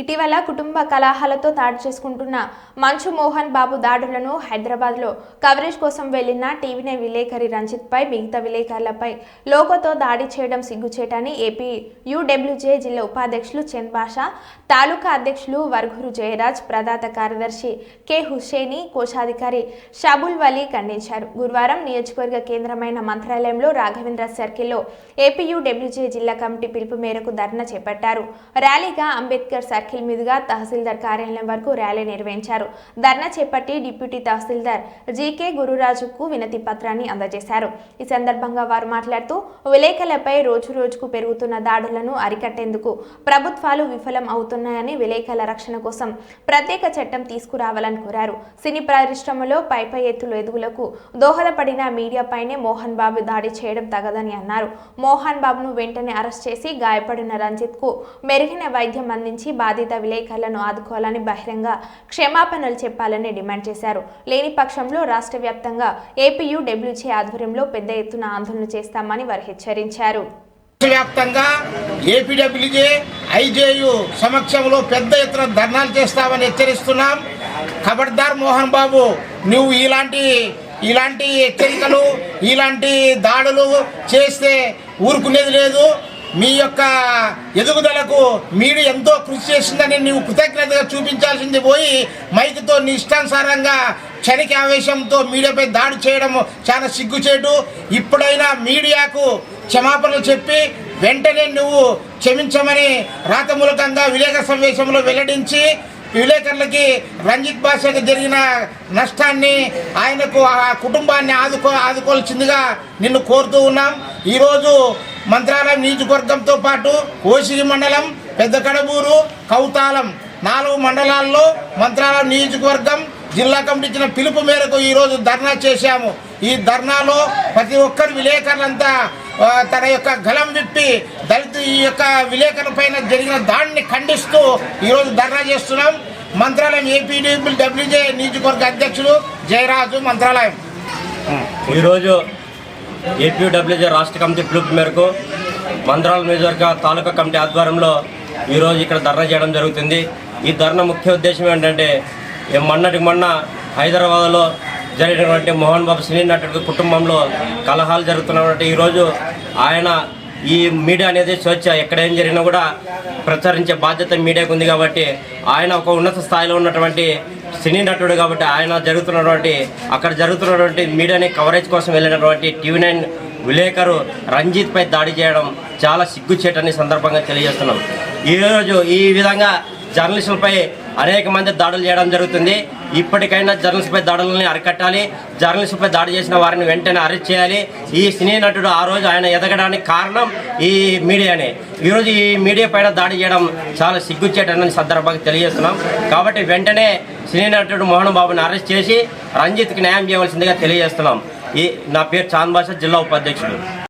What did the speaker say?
ఇటీవల కుటుంబ కలహాలతో దాడి చేసుకుంటున్న మంచు మోహన్ బాబు దాడులను హైదరాబాద్లో కవరేజ్ కోసం వెళ్ళిన టీవీనే విలేకరి రంజిత్పై మిగతా విలేకరులపై లోకతో దాడి చేయడం సిగ్గుచేటని ఏపీ యూడబ్ల్యూజే జిల్లా ఉపాధ్యక్షులు చంద్ బాషా తాలూకా అధ్యక్షులు వర్గురు జయరాజ్ ప్రధాత కార్యదర్శి కె హుషేని కోశాధికారి షాబుల్ వలీ ఖండించారు. గురువారం నియోజకవర్గ కేంద్రమైన మంత్రాలయంలో రాఘవేంద్ర సర్కిల్లో ఏపీయూడబ్ల్యూజే జిల్లా కమిటీ పిలుపు మేరకు ధర్నా చేపట్టారు. ర్యాలీగా అంబేద్కర్ సర్కిల్ మీదుగా తహసీల్దార్ కార్యాలయం వరకు ర్యాలీ నిర్వహించారు. ధర్నా చేపట్టి డిప్యూటీ తహసీల్దార్ జీకే గురురాజుకు వినతి పత్రాన్ని అందజేశారు. ఈ సందర్భంగా వారు మాట్లాడుతూ విలేకరులపై రోజు రోజుకు పెరుగుతున్న దాడులను అరికట్టేందుకు ప్రభుత్వాలు విఫలం అవుతున్నాయని విలేకరుల రక్షణ కోసం ప్రత్యేక చట్టం తీసుకురావాలని కోరారు. సినీ పరిశ్రమలో పైపై ఎత్తుల ఎదుగులకు దోహదపడిన మీడియాపైనే మోహన్ బాబు దాడి చేయడం తగదని అన్నారు. మోహన్ బాబును వెంటనే అరెస్ట్ చేసి గాయపడిన రంజిత్కు మెరుగైన వైద్యం అందించి బాధ బాధిత విలేకరులను ఆదుకోవాలని బహిరంగ క్షమాపణలు చెప్పాలని డిమాండ్ చేశారు. లేని పక్షంలో రాష్ట్ర వ్యాప్తంగా ఏపీయూడబ్ల్యూజే ఆధ్వర్యంలో పెద్ద ఎత్తున ఆందోళన చేస్తామని వారు హెచ్చరించారు. వ్యాప్తంగా ఏపీడబ్ల్యూజే ఐజేయు సమక్షంలో పెద్ద ఎత్తున ధర్నాలు చేస్తామని హెచ్చరిస్తున్నాం. ఖబర్దార్ మోహన్ బాబు నువ్వు ఇలాంటి ఇలాంటి హెచ్చరికలు ఇలాంటి దాడులు చేస్తే ఊరుకునేది లేదు. మీ యొక్క ఎదుగుదలకు మీరు ఎంతో కృషి చేసిందని నీవు కృతజ్ఞతగా చూపించాల్సింది పోయి మైక్తో నీ ఇష్టానుసారంగా క్షణిక ఆవేశంతో మీడియాపై దాడి చేయడం చాలా సిగ్గుచేటు. ఇప్పుడైనా మీడియాకు క్షమాపణలు చెప్పి వెంటనే నువ్వు క్షమించమని రాతమూలకంగా విలేకర సమావేశంలో వెల్లడించి విలేకరులకి రంజిత్ భాషకు జరిగిన నష్టాన్ని ఆయనకు ఆ కుటుంబాన్ని ఆదుకో ఆదుకోవాల్సిందిగా నిన్ను కోరుతూ ఉన్నాం. ఈరోజు మంత్రాలయం నియోజకవర్గంతో పాటు కోసిరి మండలం పెద్ద కడబూరు కౌతాలం నాలుగు మండలాల్లో మంత్రాలయం నియోజకవర్గం జిల్లా కమిటీ ఇచ్చిన పిలుపు మేరకు ఈరోజు ధర్నా చేశాము. ఈ ధర్నాలో ప్రతి ఒక్కరు విలేకరులంతా తన యొక్క గలం విప్పి దళిత ఈ యొక్క విలేకరుల పైన జరిగిన దాడిని ఖండిస్తూ ఈరోజు ధర్నా చేస్తున్నాం. మంత్రాలయం ఏపీడీ డబ్ల్యూజే నియోజకవర్గ అధ్యక్షుడు జయరాజు మంత్రాలయం. ఈరోజు ఏపీడబ్ల్యూజే రాష్ట్ర కమిటీ పిలుపు మేరకు మంద్రాల నియోజకవర్గ తాలూకా కమిటీ ఆధ్వర్యంలో ఈరోజు ఇక్కడ ధర్నా చేయడం జరుగుతుంది. ఈ ధర్నా ముఖ్య ఉద్దేశం ఏంటంటే ఈ మొన్నటి మొన్న హైదరాబాద్లో జరిగినటువంటి మోహన్ బాబు సినీ నటుడి కుటుంబంలో కలహాలు జరుగుతున్నటువంటి ఈరోజు ఆయన ఈ మీడియా అనేది స్వేచ్ఛ. ఎక్కడ ఏం జరిగినా కూడా ప్రచారించే బాధ్యత మీడియాకు ఉంది కాబట్టి ఆయన ఒక ఉన్నత స్థాయిలో ఉన్నటువంటి సినీ నటుడు కాబట్టి ఆయన జరుగుతున్నటువంటి అక్కడ జరుగుతున్నటువంటి మీడియాని కవరేజ్ కోసం వెళ్ళినటువంటి టీవీ నైన్ విలేకరు రంజిత్ పై దాడి చేయడం చాలా సిగ్గుచేటని సందర్భంగా తెలియజేస్తున్నాం. ఈరోజు ఈ విధంగా జర్నలిస్టులపై అనేక మంది దాడులు చేయడం జరుగుతుంది. ఇప్పటికైనా జర్నలిస్టుపై దాడులని అరికట్టాలి. జర్నలిస్టుపై దాడి చేసిన వారిని వెంటనే అరెస్ట్ చేయాలి. ఈ సినీ నటుడు ఆ రోజు ఆయన ఎదగడానికి కారణం ఈ మీడియానే. ఈరోజు ఈ మీడియా పైన దాడి చేయడం చాలా సిగ్గుచ్చేటని సందర్భంగా తెలియజేస్తున్నాం. కాబట్టి వెంటనే సినీ నటుడు మోహన్ బాబుని అరెస్ట్ చేసి రంజిత్కి న్యాయం చేయవలసిందిగా తెలియజేస్తున్నాం. ఈ నా పేరు చాంద్ బాషా జిల్లా ఉపాధ్యక్షుడు.